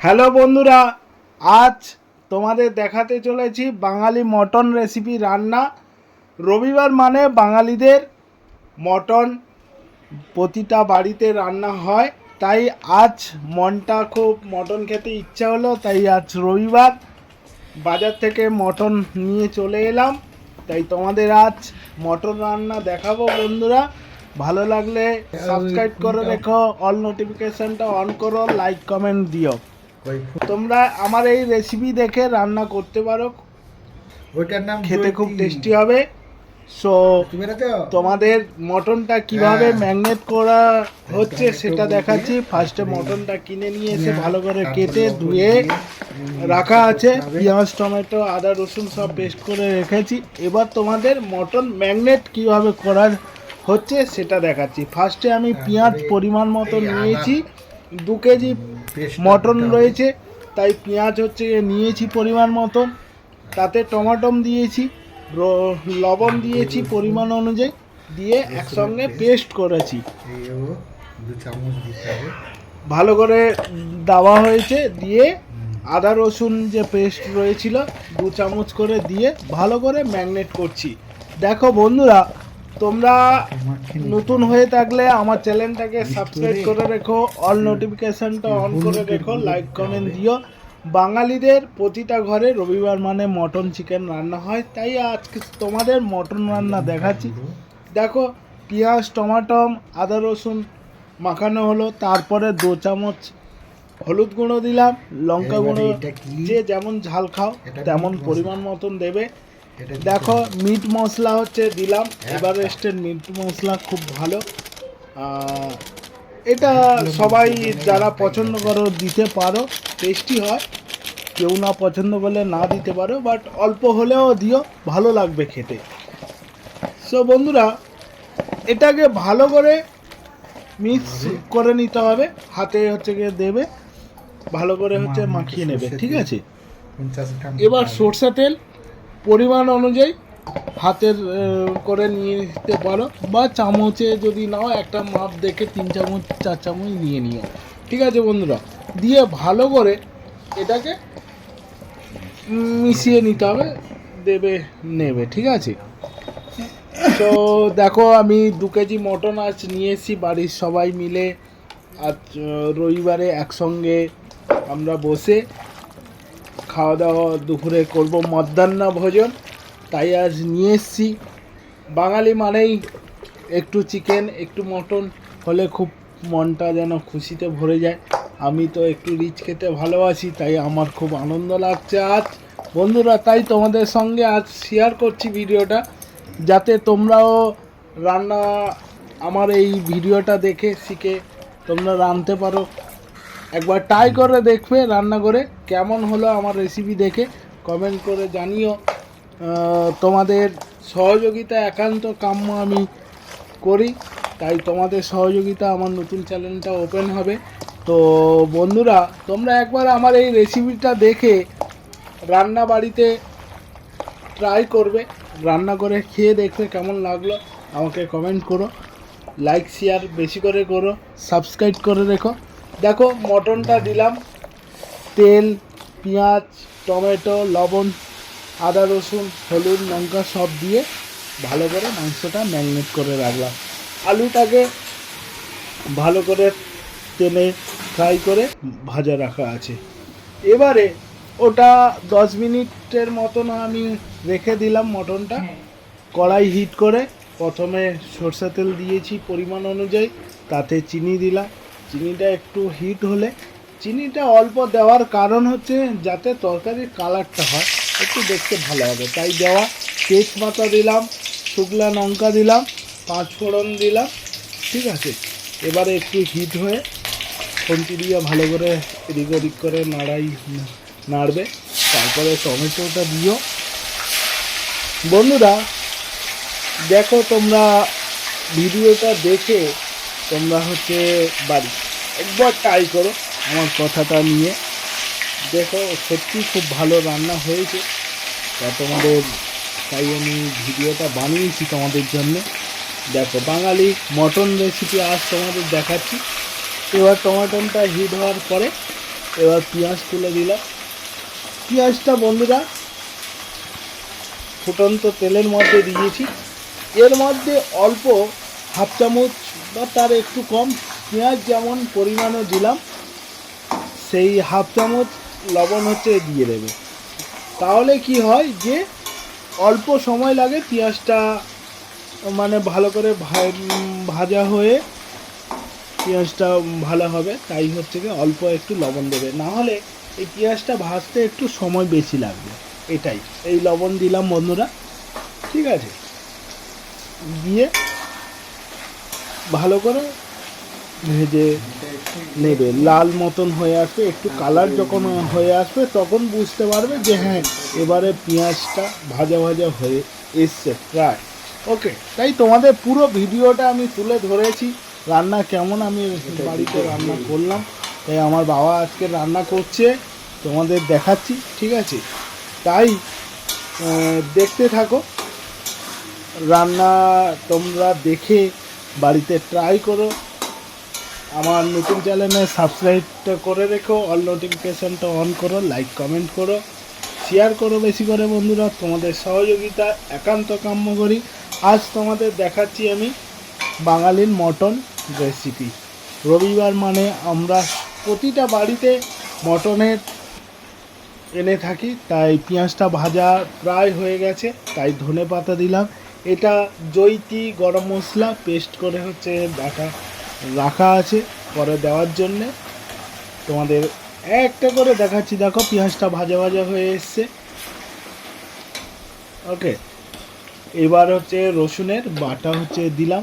Hello বন্ধুরা আজ তোমাদের দেখাতে চলেছি বাঙালি মটন রেসিপি রান্না। রবিবার মানে বাঙালিদের মটন প্রতিটা বাড়িতে রান্না হয় তাই আজ মনটা খুব মটন খেতে ইচ্ছা হলো তাই আজ রবিবার বাজার থেকে মটন নিয়ে চলে এলাম। তাই তোমাদের আজ মটন রান্না দেখাবো বন্ধুরা। ভালো লাগলে সাবস্ক্রাইব করে রেখো অল নোটিফিকেশনটা অন করো লাইক কমেন্ট দিও। তোমরা আমার এই রেসিপি দেখে রান্না করতে পারো। ওইটার নাম খেতে খুব টেস্টি হবে। সো তোমাদের মটনটা কীভাবে হ্যাঁ। ম্যাগনেট করা হচ্ছে সেটা দেখাচ্ছি। ফার্স্টে মটনটা কিনে নিয়ে এসে ভালো করে কেটে ধুয়ে রাখা আছে। পেঁয়াজ টমেটো আদা রসুন সব পেস্ট করে রেখেছি। এবার তোমাদের মটন ম্যাগনেট কীভাবে করা হচ্ছে সেটা দেখাচ্ছি। ফার্স্টে আমি পেঁয়াজ পরিমাণ মতো নিয়েছি। দু কেজি মটন রয়েছে তাই পেঁয়াজ হচ্ছে নিয়েছি পরিমাণ মতন তাতে টমাটম দিয়েছি লবণ দিয়েছি পরিমাণ অনুযায়ী দিয়ে একসঙ্গে পেস্ট করেছি। ভালো করে দেওয়া হয়েছে দিয়ে আদা রসুন যে পেস্ট রয়েছিল দু চামচ করে দিয়ে ভালো করে ম্যাগনেট করছি। দেখো বন্ধুরা তোমরা নতুন হয়ে থাকলে আমার চ্যানেলটাকে সাবস্ক্রাইব করে রেখো অল নোটিফিকেশনটা অন করে রেখো লাইক কমেন্ট দিও। বাঙালিদের প্রতিটা ঘরে রবিবার মানে মটন চিকেন রান্না হয়। তাই আজকে তোমাদের মটন রান্না দেখাচ্ছি। দেখো পেঁয়াজ টমাটম আদা রসুন মাখানো হলো তারপরে দু চামচ হলুদ গুঁড়ো দিলাম লঙ্কা গুঁড়ো? যে যেমন ঝাল খাও তেমন পরিমাণ মতন দেবে। দেখো মিট মশলা হচ্ছে দিলাম। একটা। এভারেস্টের মিট মশলা খুব ভালো। এটা সবাই যারা পছন্দ করো দিতে পারো। টেস্টি হয়। কেউ না পছন্দ করলে না দিতে পারো বাট অল্প হলেও দিও ভালো লাগবে খেতে। সো বন্ধুরা এটাকে ভালো করে মিক্স করে নিতে হবে। হাতে হচ্ছে গিয়ে দেবে। ভালো করে হচ্ছে মাখিয়ে নেবে ঠিক আছে? এবার। সরষে তেল। পরিমাণ অনুযায়ী হাতের করে নিয়ে নিতে পারো বা চামচে যদি নাও একটা মাপ দেখে তিন চামচ, চার চামচ নিয়ে নিও। ঠিক আছে বন্ধুরা? দিয়ে ভালো করে এটাকে মিশিয়ে নিতে হবে, দেবে, নেবে, ঠিক আছে? তো দেখো আমি দু কেজি মটন আজ নিয়ে এসেছি, বাড়ির সবাই মিলে। আজ, রবিবারে একসঙ্গে আমরা বসে খাওয়া দাওয়া দুপুরে করব মধ্যাহ্ন ভোজন। তাই আজ নিয়ে এসছি। বাঙালি মানেই একটু চিকেন একটু মটন হলে খুব মনটা যেন খুশিতে ভরে যায়। আমি তো একটু রিচ খেতে ভালোবাসি, তাই আমার খুব আনন্দ লাগছে আজ। বন্ধুরা, তাই তোমাদের সঙ্গে আজ শেয়ার করছি ভিডিওটা। যাতে তোমরাও রান্না, আমার এই ভিডিওটা দেখে শিখে তোমরা রাঁধতে পারো। একবার ট্রাই করে দেখবে, রান্না করে, কেমন হলো আমার রেসিপি দেখে কমেন্ট করে জানিও। তোমাদের সহযোগিতা একান্ত কাম্য আমি করি, তাই তোমাদের সহযোগিতা আমার নতুন চ্যানেলটা ওপেন হবে। তো বন্ধুরা, তোমরা একবার আমার এই রেসিপিটা দেখে রান্না বাড়িতে ট্রাই করবে, রান্না করে খেয়ে দেখবে কেমন লাগল, আমাকে কমেন্ট করো। লাইক শেয়ার বেশি করে করো সাবস্ক্রাইব করে রেখো। দেখো মটনটা দিলাম। তেল পেঁয়াজ টমেটো লবণ আদা রসুন হলুদ লঙ্কা সব দিয়ে ভালো করে মাংসটা ম্যারিনেট করে রাখলাম। আলুটাকে ভালো করে তেলে ফ্রাই করে ভাজা রাখা আছে। এবারে ওটা দশ মিনিটের মতন আমি রেখে দিলাম মটনটা। কড়াই হিট করে প্রথমে সরষে তেল দিয়েছি পরিমাণ অনুযায়ী তাতে চিনি দিলাম। চিনিটা একটু হিট হলে চিনিটা অল্প দেওয়ার কারণ হচ্ছে যাতে তরকারির কালারটা হয়, একটু দেখতে ভালো হবে। তাই দেওয়া তেজপাতা দিলাম শুকলা লঙ্কা দিলাম পাঁচ ফোড়ন দিলাম, ঠিক আছে? এবারে একটু হিট হয়ে খুন্তি দিয়ে ভালো করে এদিক ওদিক করে নাড়াই, নাড়বে। তারপরে টমেটোটা দিও। বন্ধুরা, দেখো তোমরা, ভিডিওটা দেখে তোমরা হচ্ছে বাড়ি একবার ট্রাই করো। আমার কথাটা নিয়ে। দেখো, সত্যি খুব ভালো রান্না হয়েছে। তা তোমাদের তাই আমি ভিডিওটা বানিয়েছি তোমাদের জন্য। দেখো, বাঙালি মটন রেসিপি আজ তোমাদের দেখাচ্ছি। এবার টমাটনটা হিট হওয়ার পরে এবার পেঁয়াজ তুলে দিলাম। পেঁয়াজটা বন্ধুরা ফুটন্ত তেলের মধ্যে দিয়েছি। এর মধ্যে অল্প হাফ চামচ বা তার একটু কম পেঁয়াজ যেমন পরিমাণে দিলাম, সেই হাফ চামচ লবণ হচ্ছে দিয়ে দেবে। তাহলে কি হয় যে, অল্প সময় লাগে পেঁয়াজটা মানে ভালো করে ভাজা হয়ে পেঁয়াজটা ভালো হবে, তাই হচ্ছে কি অল্প একটু লবণ দেবে। না হলে এই পেঁয়াজটা ভাজতে একটু সময় বেশি লাগবে, এটাই। এই লবণ দিলাম বন্ধুরা, ঠিক আছে? দিয়ে ভালো করে ভেজে নেবে। লাল মতন হয়ে আসবে, একটু কালার যখন হয়ে আসবে, তখন বুঝতে পারবে যে হ্যাঁ এবারে পেঁয়াজটা ভাজা ভাজা হয়ে এসছে প্রায়। ওকে তাই তোমাদের পুরো ভিডিওটা আমি তুলে ধরেছি। রান্না কেমন? আমি বাড়িতে রান্না করলাম। তাই আমার বাবা আজকে রান্না করছে, তোমাদের দেখাচ্ছি, ঠিক আছে? তাই দেখতে থাকো। রান্না তোমরা দেখে বাড়িতে ট্রাই করো। আমার নতুন চ্যানেলে সাবস্ক্রাইবটা করে রেখো, অল নোটিফিকেশানটা অন করো লাইক কমেন্ট করো শেয়ার করো বেশি করে বন্ধুরা, তোমাদের সহযোগিতা একান্ত কাম্য করি। আজ তোমাদের দেখাচ্ছি আমি বাঙালির মটন রেসিপি রবিবার মানে আমরা প্রতিটা বাড়িতে মটনের এনে থাকি, তাই পেঁয়াজটা ভাজা প্রায় হয়ে গেছে, তাই ধনে পাতা দিলাম। এটা জৈতি গরম মশলা পেস্ট করে হচ্ছে বাটা রাখা আছে পরে দেওয়ার জন্যে। তোমাদের একটা করে দেখাচ্ছি, দেখো পেঁয়াজটা ভাজা ভাজা হয়ে এসছে। ওকে, এবার হচ্ছে রসুনের বাটা হচ্ছে দিলাম।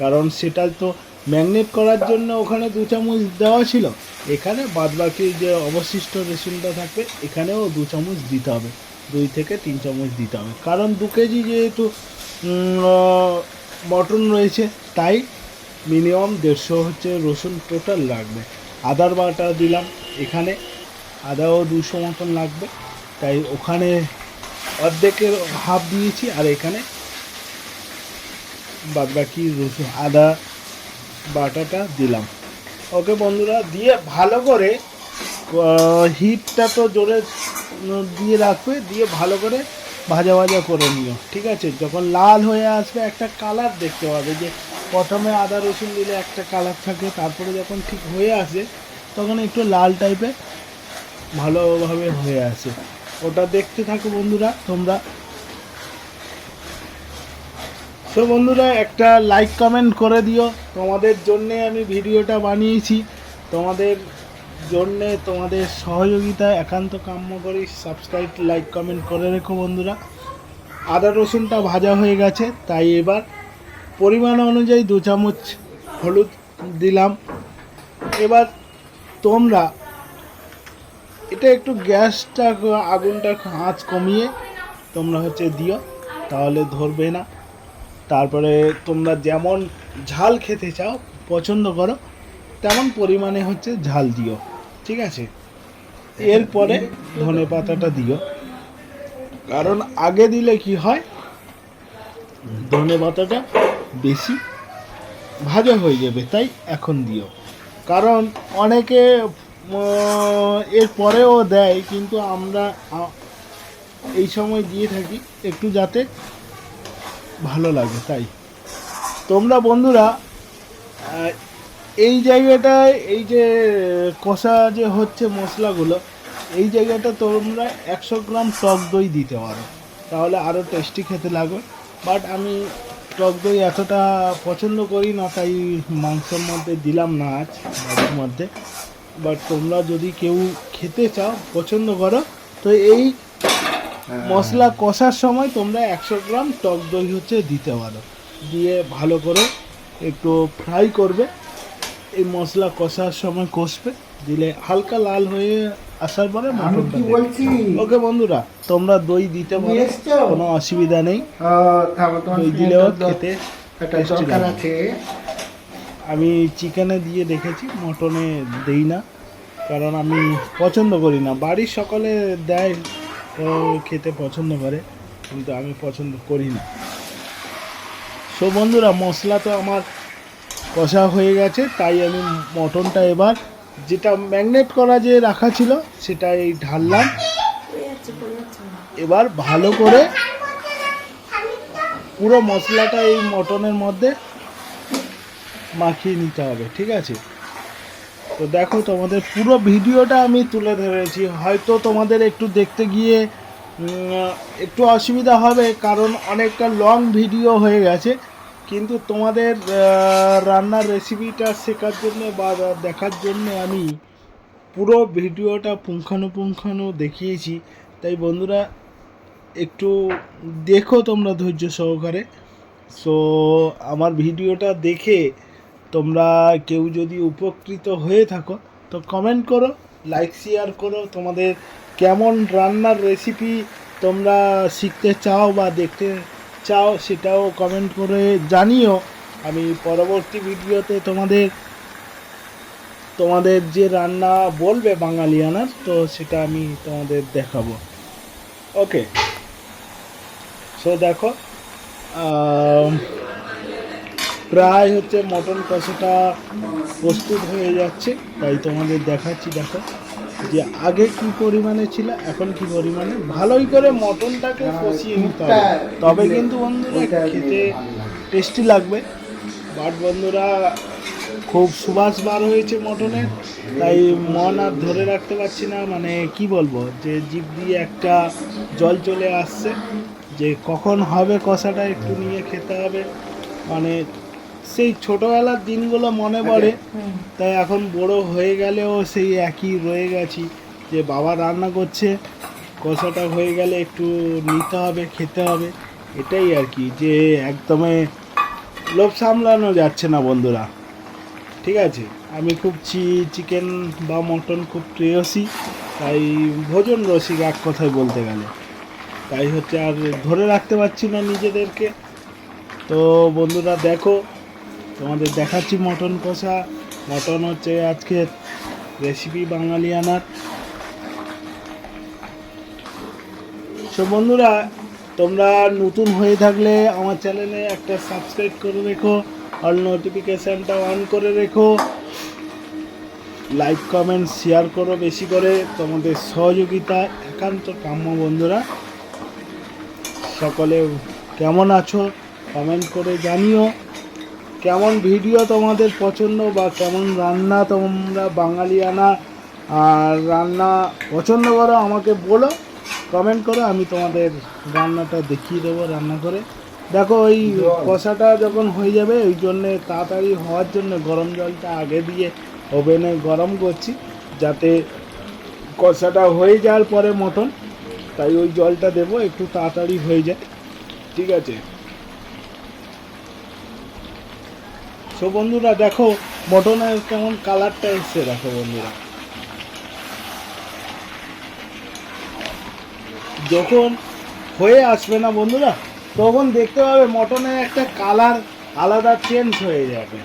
কারণ সেটা তো ম্যাগনেট করার জন্য ওখানে দু চামচ দেওয়া ছিল। এখানে বাদবাকি যে অবশিষ্ট রসুনটা থাকবে, এখানেও দু চামচ দিতে হবে। দুই থেকে তিন চামচ দিতে হবে। কারণ দু কেজি যেহেতু মটন রয়েছে, তাই মিনিমাম দেড়শো হচ্ছে রসুন টোটাল লাগবে। আদার বাটা দিলাম, এখানে আদাও দুশো মতন লাগবে। তাই ওখানে অর্ধেকের হাফ দিয়েছি, আর এখানে বাদ বাকি রসুন, আদা বাটাটা দিলাম। ওকে বন্ধুরা, দিয়ে ভালো করে হিটটা তো জোরে দিয়ে রাখবে, দিয়ে ভালো করে ভাজা ভাজা করে নিও, ঠিক আছে? যখন লাল হয়ে আসবে, একটা কালার দেখতে পাবে যে প্রথমে আদা রসুন দিলে একটা কালার থাকে, তারপরে যখন ঠিক হয়ে আসে, তখন একটু লাল টাইপের ভালোভাবে হয়ে আসে। ওটা দেখতে থাকো বন্ধুরা, তোমরা। তো বন্ধুরা, একটা লাইক কমেন্ট করে দিও। তোমাদের জন্যে আমি ভিডিওটা বানিয়েছি। তোমাদের জন্যে তোমাদের সহযোগিতা একান্ত কাম্য করি। সাবস্ক্রাইব লাইক কমেন্ট করে রেখো বন্ধুরা। আদা রসুনটা ভাজা হয়ে গেছে, তাই এবার পরিমাণ অনুযায়ী দু চামচ হলুদ দিলাম। এবার তোমরা এটা একটু গ্যাসটা, আগুনটা আঁচ কমিয়ে তোমরা হচ্ছে দিও, তাহলে ধরবে না। তারপরে তোমরা যেমন ঝাল খেতে চাও, পছন্দ করো, তেমন পরিমাণে হচ্ছে ঝাল দিও। ঠিক আছে? এরপরে ধনে পাতাটা দিও। কারণ আগে দিলে কি হয়? ধনে পাতাটা বেশি ভাজা হয়ে যাবে তাই এখন দিও। কারণ অনেকে এর পরেও দেয় কিন্তু আমরা এই সময় দিয়ে থাকি একটু যাতে ভালো লাগে তাই। তোমরা বন্ধুরা এই জায়গাটায় এই যে কষা যে হচ্ছে মশলাগুলো এই জায়গাটা তোমরা একশো গ্রাম টক দই দিতে পারো। তাহলে আরও টেস্টি খেতে লাগবে। বাট আমি টক দই এতটা পছন্দ করি না তাই মাংসের মধ্যে দিলাম না আজ বাড়ির মধ্যে। বাট তোমরা যদি কেউ খেতে চাও পছন্দ করো তো এই মশলা কষার সময় তোমরা একশো গ্রাম টক দই হচ্ছে দিতে পারো। দিয়ে ভালো করে একটু ফ্রাই করবে। এই মশলা কষার সময় কষবে দিলে হালকা লাল হয়ে আসার পরে আমি কি বলছি? ওকে বন্ধুরা তোমরা দই দিতে পারো কোনো অসুবিধা নেই। দই দিলেও খেতে একটা। আছে। আমি চিকেনে দিয়ে দেখেছি মটনে দেই না কারণ আমি পছন্দ করি না। বাড়ির সকলে দেয় খেতে পছন্দ করে কিন্তু আমি পছন্দ করি না। সো বন্ধুরা মশলা তো আমার কষা হয়ে গেছে, তাই আমি মটনটা এবার যেটা ম্যাগনেট করা যে রাখা ছিল সেটা এই ঢাললাম। এবার ভালো করে পুরো মশলাটা এই মটনের মধ্যে মাখিয়ে নিতে হবে, ঠিক আছে? তো দেখো তোমাদের পুরো ভিডিওটা আমি তুলে ধরেছি, হয়তো তোমাদের একটু দেখতে গিয়ে একটু অসুবিধা হবে, কারণ অনেকটা লং ভিডিও হয়ে গেছে। কিন্তু তোমাদের রান্নার রেসিপিটা শেখার জন্য বা দেখার জন্য আমি পুরো ভিডিওটা পুঙ্খানুপুঙ্খানু দেখিয়েছি। তাই বন্ধুরা, একটু দেখো তোমরা ধৈর্য সহকারে। সো আমার ভিডিওটা দেখে তোমরা কেউ যদি উপকৃত হয়ে থাকো, তো কমেন্ট করো লাইক শেয়ার করো তোমাদের কেমন রান্নার রেসিপি তোমরা শিখতে চাও বা দেখতে চাও সেটাও কমেন্ট করে জানিও। আমি পরবর্তী ভিডিওতে তোমাদের তোমাদের যে রান্না বলবে বাঙালিয়ানার তো সেটা আমি তোমাদের দেখাবো। ওকে সো দেখো প্রায় হচ্ছে মটন কষাটা প্রস্তুত হয়ে যাচ্ছে, তাই তোমাদের দেখাচ্ছি, দেখো। যে আগে কি পরিমাণে ছিল এখন কি পরিমাণে? ভালোই করে মটনটাকে কষিয়ে নিতে হবে। তবে কিন্তু বন্ধুরা খেতে টেস্টি লাগবে। বাট বন্ধুরা খুব সুবাস বার হয়েছে মটনের। তাই মন আর ধরে রাখতে পারছি না। মানে কি বলব যে জিভ দিয়ে একটা জল চলে আসছে। যে কখন হবে কষাটা একটু নিয়ে খেতে হবে। মানে সেই ছোটোবেলার দিনগুলো মনে পড়ে। তাই এখন বড় হয়ে গেলেও সেই একই রয়ে গেছি যে বাবা রান্না করছে কষাটা হয়ে গেলে একটু নিতে হবে খেতে হবে। এটাই আর কি যে একদমই লোভ সামলানো যাচ্ছে না বন্ধুরা। ঠিক আছে? আমি খুব চি চিকেন বা মটন খুব প্রেয়সী তাই ভোজন রসিক এক কথায় বলতে গেলে। তাই হচ্ছে আর ধরে রাখতে পারছি না নিজেদেরকে। তো বন্ধুরা দেখো তোমাদের দেখাচ্ছি মটন কষা। মটন হচ্ছে আজকে রেসিপি বাঙালিয়ানার সো বন্ধুরা, তোমরা নতুন হয়ে থাকলে আমার চ্যানেলে একটা সাবস্ক্রাইব করে রেখো অল নোটিফিকেশানটা অন করে রেখো। লাইক কমেন্ট শেয়ার করো বেশি করে। তোমাদের সহযোগিতা একান্ত কাম্য বন্ধুরা। সকলে কেমন আছো কমেন্ট করে জানিও। কেমন ভিডিও তোমাদের পছন্দ বা কেমন রান্না তোমরা বাঙালিয়ানা আর রান্না পছন্দ করো আমাকে বলো কমেন্ট করো, আমি তোমাদের রান্নাটা দেখিয়ে দেবো রান্না করে। দেখো ওই কষাটা যখন হয়ে যাবে, ওই জন্যে তাড়াতাড়ি হওয়ার জন্য গরম জলটা আগে দিয়ে ওভেনে গরম করছি, যাতে কষাটা হয়ে যাওয়ার পরে মটন তাই ওই জলটা দেবো, একটু তাড়াতাড়ি হয়ে যায়। ঠিক আছে? সো বন্ধুরা, দেখো মটনের কেমন কালারটা এসছে, দেখো বন্ধুরা। যখন হয়ে আসবে না বন্ধুরা, তখন দেখতে পাবে মটনের একটা কালার আলাদা চেঞ্জ হয়ে যাবে।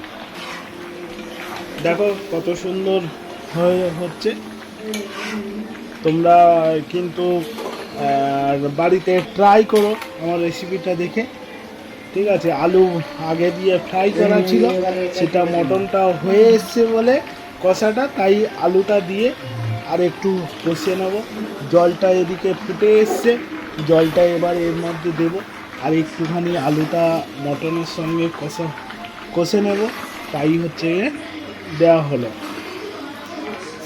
দেখো কত সুন্দর হয়ে হচ্ছে। তোমরা কিন্তু বাড়িতে ট্রাই করো আমার রেসিপিটা দেখে। ঠিক আছে, আলু আগে দিয়ে ফ্রাই করা ছিল। সেটা মটনটা হয়ে এসছে বলে কষাটা, তাই আলুটা দিয়ে আর একটু কষিয়ে নেব। জলটা এদিকে ফুটে এসছে, জলটা এবার এর মধ্যে দেব আর একটুখানি আলুটা মটনের সঙ্গে কষা, কষে নেব। তাই হচ্ছে দেওয়া হলো।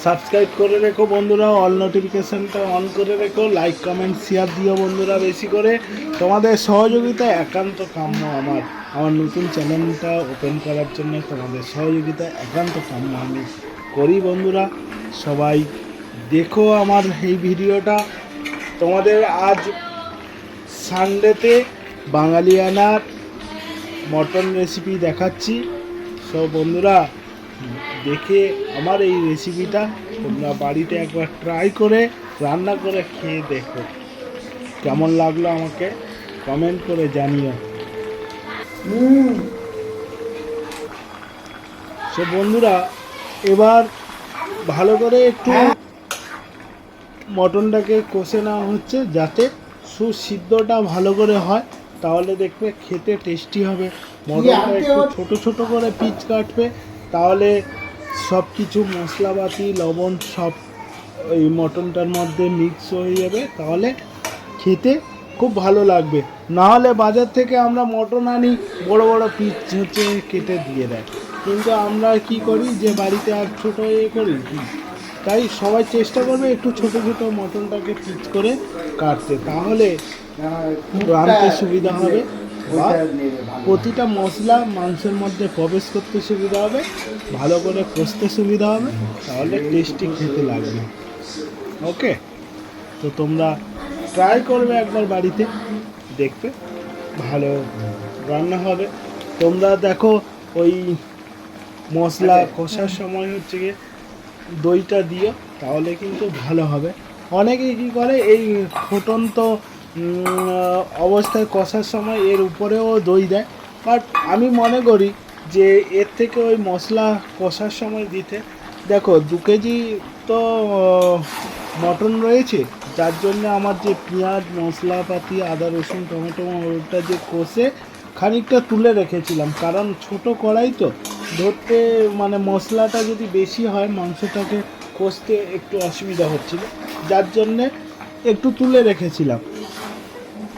সাবস্ক্রাইব করে রেখো বন্ধুরা অল নোটিফিকেশানটা অন করে রেখো লাইক কমেন্ট শেয়ার দিও বন্ধুরা বেশি করে। তোমাদের সহযোগিতা একান্ত কাম্য আমার। আমার নতুন চ্যানেলটা ওপেন করার জন্য তোমাদের সহযোগিতা একান্ত কাম্য আমি করি বন্ধুরা। সবাই দেখো আমার এই ভিডিওটা। তোমাদের আজ সানডেতে বাঙালিয়ানার মটন রেসিপি দেখাচ্ছি। সব বন্ধুরা দেখে আমার এই রেসিপিটা তোমরা বাড়িতে একবার ট্রাই করে রান্না করে খেয়ে দেখো। কেমন লাগল আমাকে কমেন্ট করে জানিও। সে বন্ধুরা এবার ভালো করে একটু মটনটাকে কষে নেওয়া হচ্ছে যাতে সুসিদ্ধটা ভালো করে হয় তাহলে দেখবে খেতে টেস্টি হবে। মটনটা একটু ছোটো ছোটো করে পিচ কাটবে তাহলে সব কিছু মশলাপাতি, লবণ, সব ওই মটনটার মধ্যে মিক্স হয়ে যাবে। তাহলে খেতে খুব ভালো লাগবে। না হলে বাজার থেকে আমরা মটন আনি, বড় বড় পিস হচ্ছে কেটে দিয়ে দেয়। কিন্তু আমরা কি করি যে, বাড়িতে আর ছোটো এ করি? তাই সবাই চেষ্টা করবে একটু ছোট ছোট মটনটাকে পিচ করে কাটতে। তাহলে রাঁধতে সুবিধা হবে। প্রতিটা মশলা মাংসের মধ্যে প্রবেশ করতে সুবিধা হবে ভালো করে কষতে সুবিধা হবে তাহলে টেস্টি খেতে লাগবে। ওকে তো তোমরা ট্রাই করবে একবার বাড়িতে দেখবে ভালো রান্না হবে। তোমরা দেখো ওই মশলা কষার সময় হচ্ছে গিয়ে দইটা দিও তাহলে কিন্তু ভালো হবে। অনেকে কী করে এই ফুটন্ত অবস্থায় কষার সময় এর উপরেও দই দেয়। বাট আমি মনে করি যে এর থেকে ওই মশলা কষার সময় দিতে, দেখো, দু কেজি তো মটন রয়েছে। যার জন্য আমার যে পেঁয়াজ, মশলাপাতি, আদা, রসুন, টমেটো, ওটা যে কষে খানিকটা তুলে রেখেছিলাম। কারণ ছোট কড়াই তো, ধরতে মানে মশলাটা যদি বেশি হয়, মাংসটাকে কষতে একটু অসুবিধা হচ্ছিল। যার জন্যে একটু তুলে রেখেছিলাম।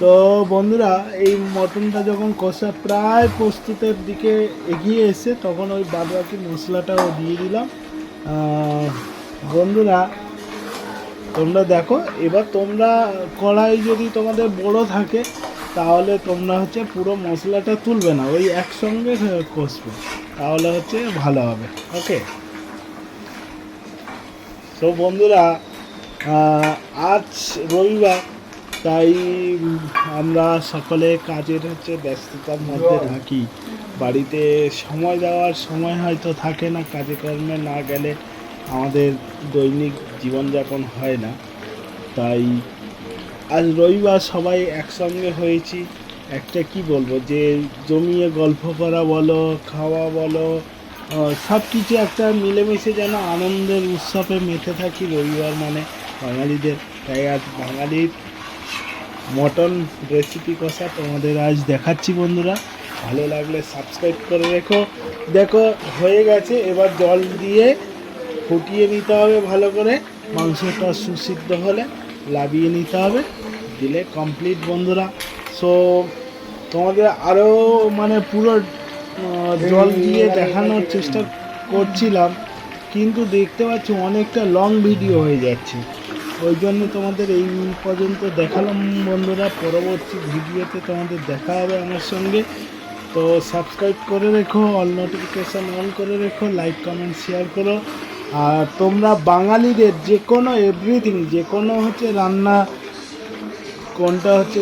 তো বন্ধুরা, এই মটনটা যখন কষা প্রায় প্রস্তুতের দিকে এগিয়ে এসে, তখন ওই বাদবাকি মশলাটাও দিয়ে দিলাম। বন্ধুরা, তোমরা দেখো, এবার তোমরা কড়াই যদি তোমাদের বড় থাকে, তাহলে তোমরা হচ্ছে পুরো মশলাটা তুলবে না, ওই একসঙ্গে কষবে, তাহলে হচ্ছে ভালো হবে ওকে তো বন্ধুরা আজ রবিবার তাই আমরা সকলে কাজের হচ্ছে ব্যস্ততার মধ্যে থাকি। বাড়িতে সময় দেওয়ার সময় হয়তো থাকে না কাজে কর্মে না গেলে আমাদের দৈনিক জীবনযাপন হয় না। তাই আজ রবিবার সবাই একসঙ্গে হয়েছি। একটা কি বলব যে জমিয়ে গল্প করা বলো খাওয়া বলো সব কিছু একটা মিলেমিশে যেন আনন্দের উৎসবে মেতে থাকি রবিবার মানে বাঙালিদের। তাই আজ বাঙালির মটন রেসিপি কষা তোমাদের আজ দেখাচ্ছি বন্ধুরা। ভালো লাগলে সাবস্ক্রাইব করে রেখো। দেখো, হয়ে গেছে। এবার জল দিয়ে ফুটিয়ে নিতে হবে ভালো করে। মাংসটা সুসিদ্ধ হলে লাবিয়ে নিতে হবে। দিলে কমপ্লিট বন্ধুরা। সো তোমাদের আরও মানে পুরো জল দিয়ে দেখানোর চেষ্টা করছিলাম। কিন্তু দেখতে পাচ্ছি, অনেকটা লং ভিডিও হয়ে যাচ্ছে। ওই জন্য তোমাদের এই পর্যন্ত দেখালাম বন্ধুরা। পরবর্তী ভিডিওতে তোমাদের দেখা হবে আমার সঙ্গে। তো সাবস্ক্রাইব করে রেখো অল নোটিফিকেশান অন করে রেখো লাইক কমেন্ট শেয়ার করো। আর তোমরা বাঙালিদের যে কোনো এভরিথিং যে কোনো হচ্ছে রান্না, কোনটা হচ্ছে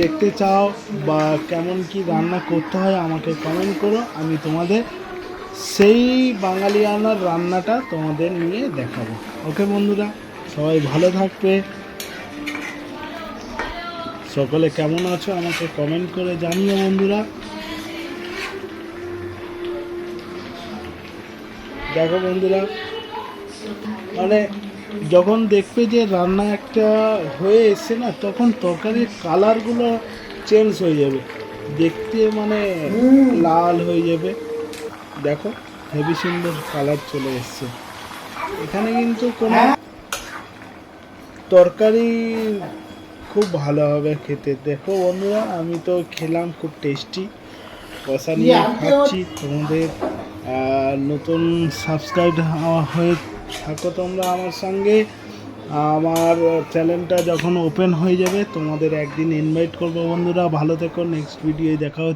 দেখতে চাও বা কেমন কি রান্না করতে হয় আমাকে কমেন্ট করো। আমি তোমাদের সেই বাঙালিয়ানার রান্নাটা তোমাদের নিয়ে দেখাবো। ওকে বন্ধুরা? সবাই ভালো থাকবে। সকলে কেমন আছো আমাকে কমেন্ট করে জানিও বন্ধুরা। দেখো বন্ধুরা মানে যখন দেখবে যে রান্না একটা হয়ে এসছে না, তখন তরকারির কালারগুলো চেঞ্জ হয়ে যাবে। দেখতে মানে লাল হয়ে যাবে। দেখো, হেভি সুন্দর কালার চলে এসছে। এখানে কিন্তু কোনো তরকারি খুব ভালো হবে খেতে। দেখো বন্ধুরা আমি তো খেলাম খুব টেস্টি কষা নিয়ে খাচ্ছি তোমাদের। নতুন সাবস্ক্রাইব হয়ে থাকো তোমরা আমার সঙ্গে। আমার চ্যানেলটা যখন ওপেন হয়ে যাবে তোমাদের একদিন ইনভাইট করব বন্ধুরা। ভালো থেকো নেক্সট ভিডিও দেখা হচ্ছে।